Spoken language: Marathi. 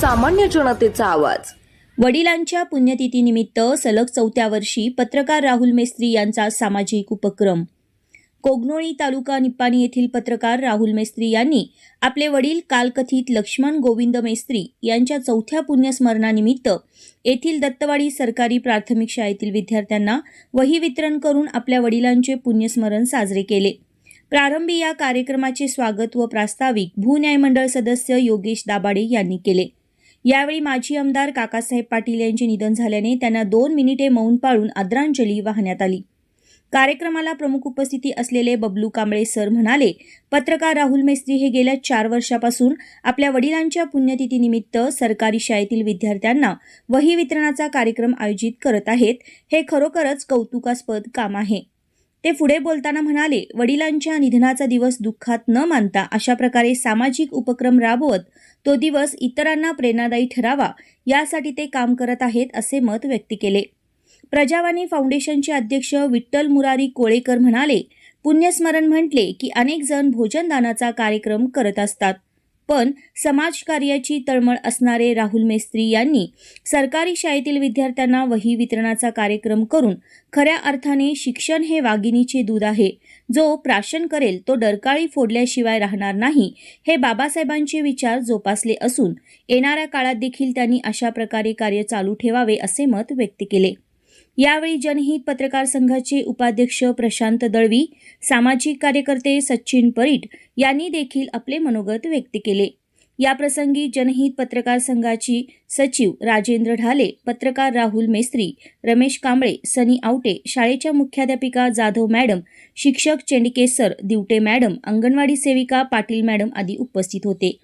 सामान्य जनतेचा आवाज. वडिलांच्या पुण्यतिथीनिमित्त सलग चौथ्या वर्षी पत्रकार राहुल मेस्त्री यांचा सामाजिक उपक्रम. कोगनोळी तालुका निप्पाणी येथील पत्रकार राहुल मेस्त्री यांनी आपले वडील कालकथित लक्ष्मण गोविंद मेस्त्री यांच्या चौथ्या पुण्यस्मरणानिमित्त येथील दत्तवाडी सरकारी प्राथमिक शाळेतील विद्यार्थ्यांना वही वितरण करून आपल्या वडिलांचे पुण्यस्मरण साजरे केले. प्रारंभी या कार्यक्रमाचे स्वागत व प्रास्ताविक भून्यायमंडळ सदस्य योगेश दाभाडे यांनी केले. यावेळी माजी आमदार काकासाहेब पाटील यांचे निधन झाल्याने त्यांना दोन मिनिटे मौन पाळून आदरांजली वाहण्यात आली. कार्यक्रमाला प्रमुख उपस्थिती असलेले बबलू कांबळे सर म्हणाले पत्रकार राहुल मेस्त्री हे गेल्या चार वर्षापासून आपल्या वडिलांच्या पुण्यतिथीनिमित्त सरकारी शाळेतील विद्यार्थ्यांना वही वितरणाचा कार्यक्रम आयोजित करत आहेत. हे खरोखरच कौतुकास्पद काम आहे. ते पुढे बोलताना म्हणाले वडिलांच्या निधनाचा दिवस दुःखात न मानता अशा प्रकारे सामाजिक उपक्रम राबवत तो दिवस इतरांना प्रेरणादायी ठरावा यासाठी ते काम करत आहेत असे मत व्यक्त केले. प्रजावाणी फाउंडेशनचे अध्यक्ष विठ्ठल मुरारी कोळेकर म्हणाले पुण्यस्मरण म्हटले की अनेक जण भोजनदानाचा कार्यक्रम करत असतात. पण समाजकार्याची तळमळ असणारे राहुल मेस्त्री यांनी सरकारी शाळेतील विद्यार्थ्यांना वही वितरणाचा कार्यक्रम करून खऱ्या अर्थाने शिक्षण हे वाघिणीचे दूध आहे. जो प्राशन करेल तो डरकाळी फोडल्याशिवाय राहणार नाही हे बाबासाहेबांचे विचार जोपासले असून येणाऱ्या काळात देखील त्यांनी अशा प्रकारे कार्य चालू ठेवावे असे मत व्यक्त केले. यावेळी जनहित पत्रकार संघाचे उपाध्यक्ष प्रशांत दळवी सामाजिक कार्यकर्ते सचिन परीट यांनी देखील आपले मनोगत व्यक्त केले. याप्रसंगी जनहित पत्रकार संघाची सचिव राजेंद्र ढाले पत्रकार राहुल मेस्त्री रमेश कांबळे सनी आवटे शाळेच्या मुख्याध्यापिका जाधव मॅडम शिक्षक चेंडिकेसर दिवटे मॅडम अंगणवाडी सेविका पाटील मॅडम आदी उपस्थित होते.